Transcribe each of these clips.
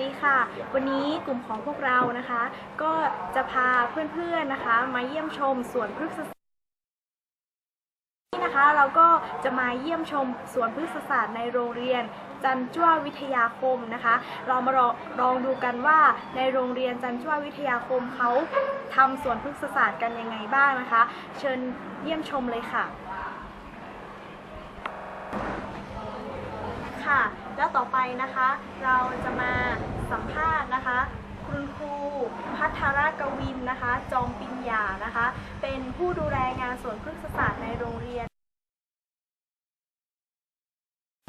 วัสดีค่ะ วันนี้กลุ่มของพวกเรานะคะ ก็จะพาเพื่อนๆนะคะ มาเยี่ยมชมสวนพฤกษศาสตร์นี่นะคะ เราก็จะมาเยี่ยมชมสวนพฤกษศาสตร์ในโรงเรียนจันจ้ววิทยาคมนะคะ เรามาลองลองดูกันว่าในโรงเรียนจันจ้ววิทยาคมเขาทำสวนพฤกษศาสตร์กันยังไงบ้างนะคะ เชิญเยี่ยมชมเลยค่ะค่ะ แล้วต่อไปนะคะ เราจะมาสัมภาษณ์นะคะ คุณครูพัทรกวินนะคะ จอมปิญญานะคะ เป็นผู้ดูแลงานสวนพฤกษศาสตร์ในโรงเรียน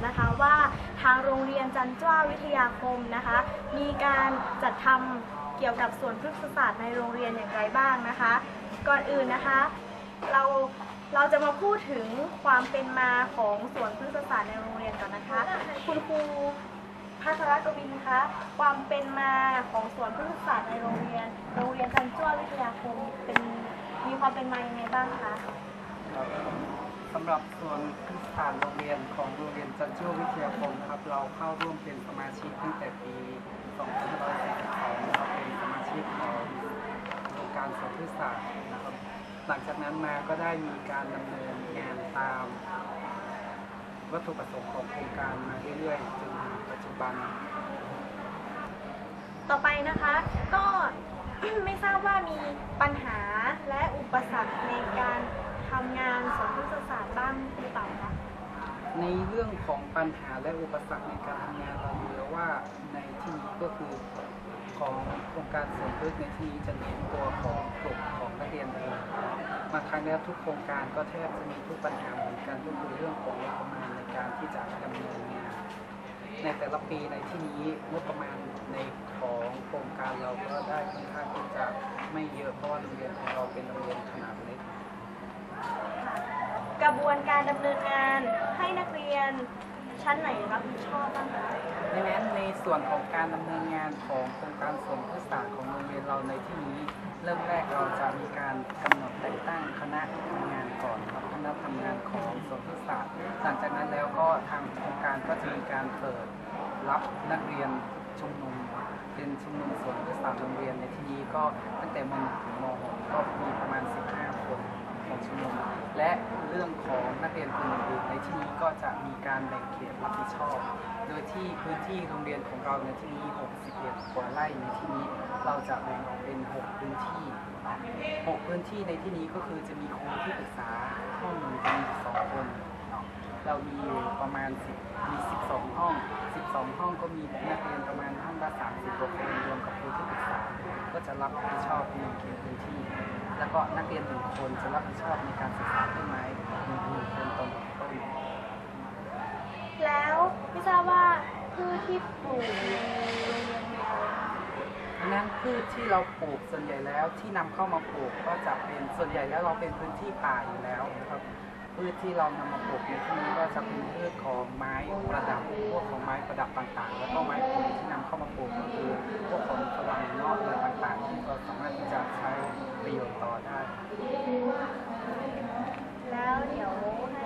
นะคะว่าทางโรงเรียนจันจ้าวิทยาคมนะคะ มีการจัดทำเกี่ยวกับสวนพฤกษศาสตร์ในโรงเรียนอย่างไรบ้างนะคะ ก่อนอื่นนะคะ เรา เราจะมาพูดถึงความเป็นมาของสวนพฤกษศาสตร์ในโรงเรียนก่อนนะคะ คุณครูพัทรกวินคะ ความเป็นมาของสวนพฤกษศาสตร์ในโรงเรียน โรงเรียนจันจ้ววิทยาคมเป็นมีความเป็นมายังไงบ้างคะสำหรับส่วนพื้นฐานโรงเรียนของโรงเรียนจันทร์วิทยาคมครับ เราเข้าร่วมเป็นสมาชิกตั้งแต่ปี2542นะครับเป็นสมาชิกของโครงการสวนพืชศาสตร์นะครับ หลังจากนั้นมาก็ได้มีการดำเนินงานตาม วัตถุประสงค์ของโครงการมาเรื่อยๆจนถึงปัจจุบัน ต่อไปนะคะก็ไม่ทราบว่ามีปัญหาและอุปสรรคในการทำงานสวนพฤกษศาสตร์บ้างหรือเปล่าคะในเรื่องของปัญหาและอุปสรรคในการทำงานเราเหลือว่าในที่นี้ก็คือ ของโครงการสวนพืชในที่นี้จะเน้นตัวของกลุ่มของนักเรียนเองมาครั้งแล้วทุกโครงการก็แทบจะมีทุกปัญหาเหมือนกันก็คือเรื่องของงบประมาณในการที่จะดำเนินงานในแต่ละปีในที่นี้งบประมาณในของโครงการเราก็ได้ค่อนข้างที่จะไม่เยอะเพราะว่าโรงเรียนของเราเป็นโรงเรียนขนาดเล็กกระบวนการดำเนินงานให้นักเรียนชั้นไหนรับผิดชอบบ้างคะ ส่วนของการดำเนินงานของโครงการสวนพืชศาสตร์ของโรงเรียนเราในที่นี้ เริ่มแรกเราจะมีการกำหนดแต่งตั้งคณะทำงานก่อนครับคณะทำงานของสวนพืชศาสตร์หลังจากนั้นแล้วก็ทางโครงการก็จะมีการเปิดรับนักเรียนชุมนุมเป็นชุมนุมสวนพืชศาสตร์โรงเรียนในที่นี้ก็ตั้งแต่ม .1 ถึงม .6 ก็มีประมาณ 15 ของชุมนุมและเรื่องของนักเรียนคนอื่นๆในที่นี้ก็จะมีการแบ่งเขตรับผิดชอบ โดยที่พื้นที่โรงเรียนของเราในที่นี้ 61กว่าไร่ในที่นี้ เราจะแบ่งออกเป็น 6 พื้นที่ 6 พื้นที่ในที่นี้ก็คือจะมีครูที่ปรึกษาห้องหนึ่งจะมี2คนเรามีประมาณ10มี 12 ห้อง 12 ห้องก็มีนักเรียนประมาณห้องละ30กว่าคนรวมกับครูที่ปรึกษา ก็จะรับผิดชอบในเขตพื้นที่ แล้วก็นักเรียนหนึ่งคนจะรับผิดชอบในการศึกษาต้นไม้หนึ่งหนึ่งคนต่อหนึ่งต้นแล้วไม่ทราบว่าพืชที่ปลูกในโรงเรียนมีอะไรบ้างนั้นพืชที่เราปลูกส่วนใหญ่แล้วที่นำเข้ามาปลูกก็จะเป็นส่วนใหญ่แล้วเราเป็นพื้นที่ป่าอยู่แล้วนะครับพืชที่เรานำมาปลูกในที่นี้ก็จะเป็นพืชของไม้ประดับพวกของไม้ประดับต่างๆ แล้วก็ไม้ผลที่นำเข้ามาปลูกก็คือพวกของฝรั่งนอกอะไรต่างๆที่เราสามารถที่จะใช้ ได้ แล้วเดี๋ยวให้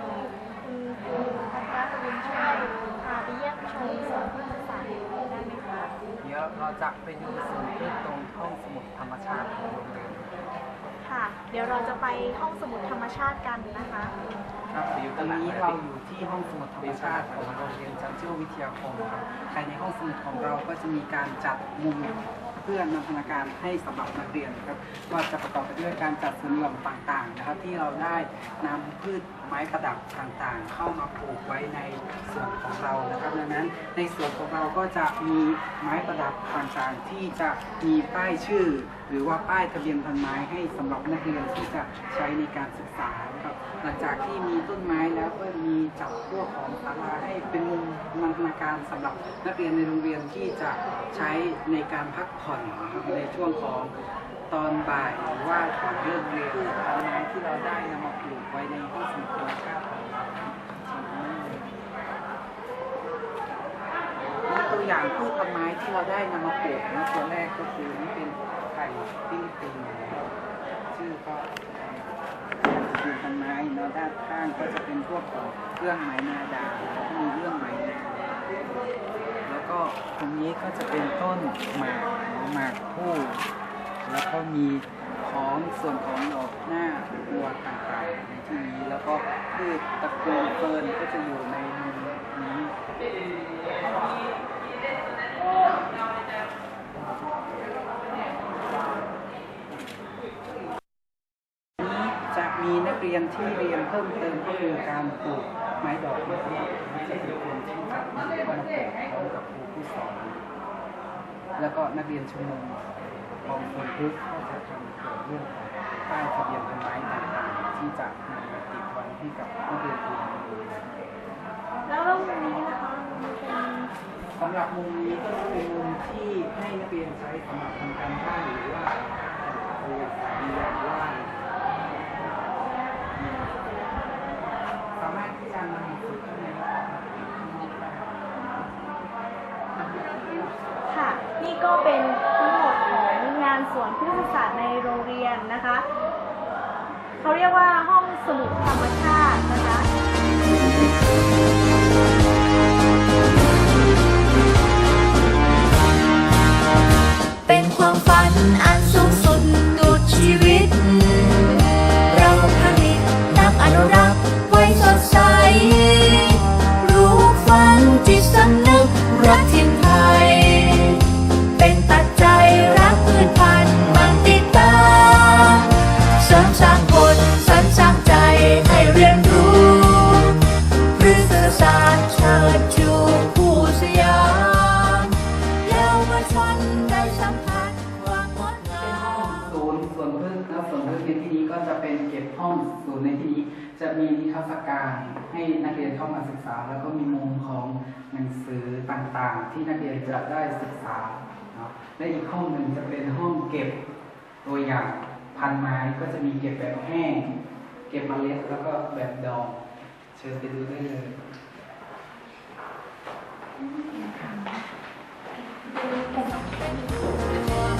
คุณครูพัชรกวินช่วยพาไปเยี่ยมชมสวนพฤกษศาสตร์ได้ไหมคะเดี๋ยวเราจะไปดูสวนพืชตรงห้องสมุดธรรมชาติของโรงเรียนค่ะ เดี๋ยวเราจะไปห้องสมุดธรรมชาติกันนะคะครับตอนนี้เราอยู่ที่ห้องสมุดธรรมชาติของโรงเรียนจันทร์วิทยาคมครับภายในห้องสมุดของเราก็จะมีการจัดมุม เพื่อนันทนาการให้สำหรับนักเรียนครับก็จะประกอบไปด้วยการจัดสวนหย่อมต่างๆนะครับ ที่เราได้นำพืชไม้ประดับต่างๆ เข้ามาปลูกไว้ในสวนของเรานะครับดังนั้นในสวนของเราก็จะมีไม้ประดับต่างๆ ที่จะมีป้ายชื่อ หรือว่าป้ายทะเบียนพันไม้ให้สำหรับนักเรียนที่จะใช้ในการศึกษานะครับหลังจากที่มีต้นไม้แล้วก็มีจัดพวกของศาลาให้เป็นมุมนันทนาการสำหรับนักเรียนในโรงเรียนที่จะใช้ในการพักผ่อนนะครับในช่วงของตอนบ่ายหรือว่าก่อนเลิกเรียนพืชพันไม้ที่เราได้นำมาปลูกไว้ในห้องสมุดธรรมชาติของเรานี่ตัวอย่างพืชพันไม้ที่เราได้นำมาปลูกนะตัวแรกก็คือนี่เป็นไข่ฟิลิปปินส์ชื่อก็คือต้นไม้เนาะด้านข้างก็จะเป็นพวกเครื่องไม้นาดาวแล้วก็มีเรื่องไม้นา แล้วก็ตรงนี้ก็จะเป็นต้นหมากหมากผู้แล้วก็มีของส่วนของดอกหน้าบัวต่างๆในที่นี้แล้วก็พืชตระกูลเฟิร์นก็จะอยู่ในมุมนี้จะมีนักเรียนที่เรียนเพิ่มเติมก็คือการปลูกไม้ดอกไม้ประดับจะเป็นคนที่จะมาปลูกพร้อมกับครูผู้สอน แล้วก็นักเรียนชมรมกองคนพึกษ์ก็จะทำเกี่ยวเรื่องของป้ายทะเบียนพันไม้ต่างๆที่จะนำมาติดไว้ให้กับนักเรียนทุนแล้วเรื่องนี้นะคะสำหรับมุมนี้ก็จะเป็นมุมที่ให้นักเรียนใช้สำหรับทำการบ้านหรือว่าเรียนเรียนว่าดสามารถที่จะนำมาฝึกข้างใน ค่ะ นี่ก็เป็นทั้งหมดของ อนพฤกษศาสตร์ในโรงเรียนนะคะเขาเรียกว่าห้องสมุดธรรมชาตินะคะเป็นความฝันอัน นย์ในที่นี้จะมีนิทรรศการให้นักเรียนเข้ามาศึกษา แล้วก็มีมุมของหนังสือต่างๆ ที่นักเรียนจะได้ศึกษาเนาะและอีกห้องหนึ่งจะเป็นห้องเก็บตัวอย่างพันไม้ก็จะมีเก็บแบบแห้ง เก็บมเมล็ดแล้วก็แบบดอง เชิญไปดูได้เลยช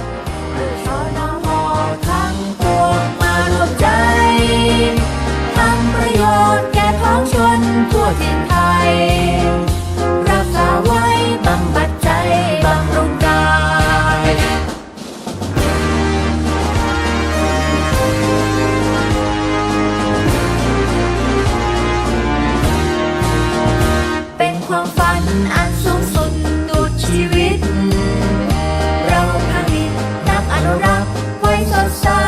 ว้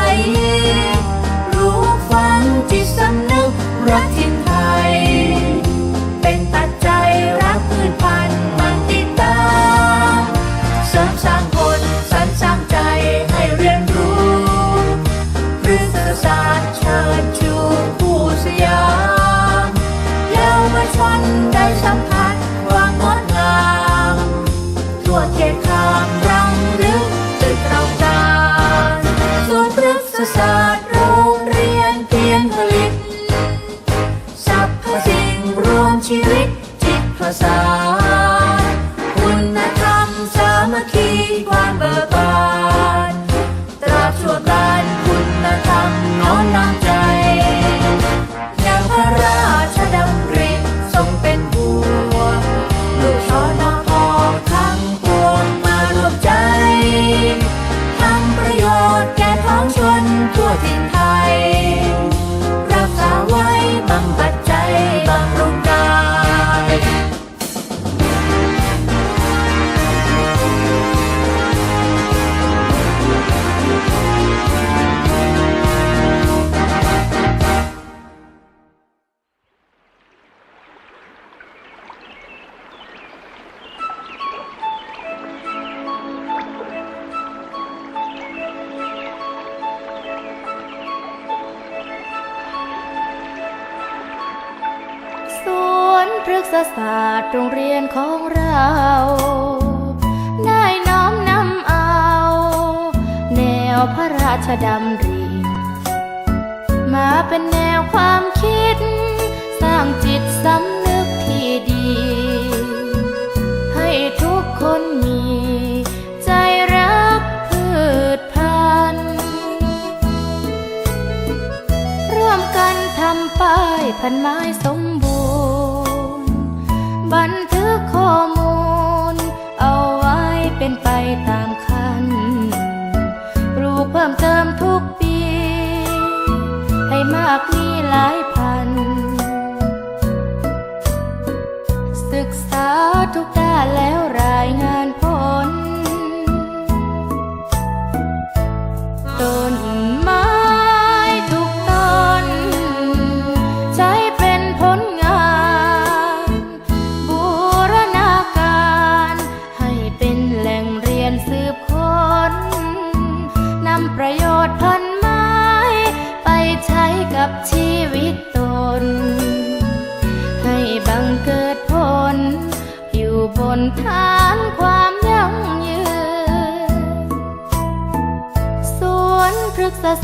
พฤกษศาสตร์โรงเรียนของเรา ได้น้อมนำเอา แนวพระราชดำริมาเป็นแนวความคิด สร้างจิตสำนึกที่ดี ให้ทุกคนมีใจรักพืชพันธุ์ร่วมกันทำป้ายพันไม้สม ทุกด้านแล้ว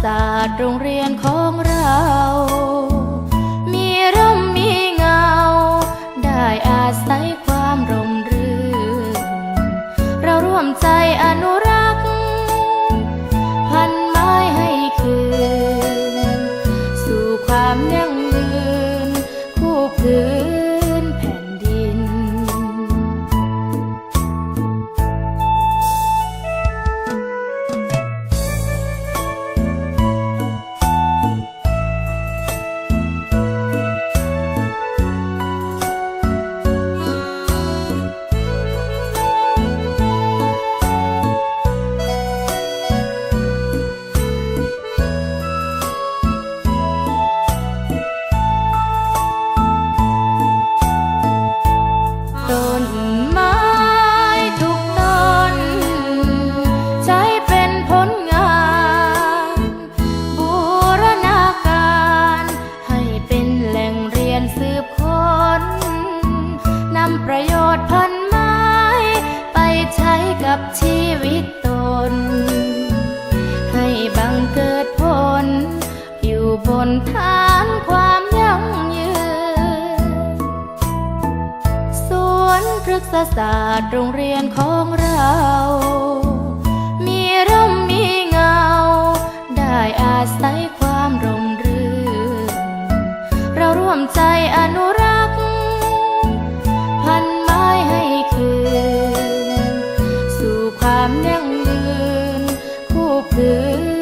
ศาสตร์โรงเรียนของเรา ศาสตร์โรงเรียนของเรา มีร่มมีเงา ได้อาศัยความร่มรื่น เรารวมใจอนุรักษ์ พันไม้ให้คืน สู่ความยั่งยืน คู่พื้น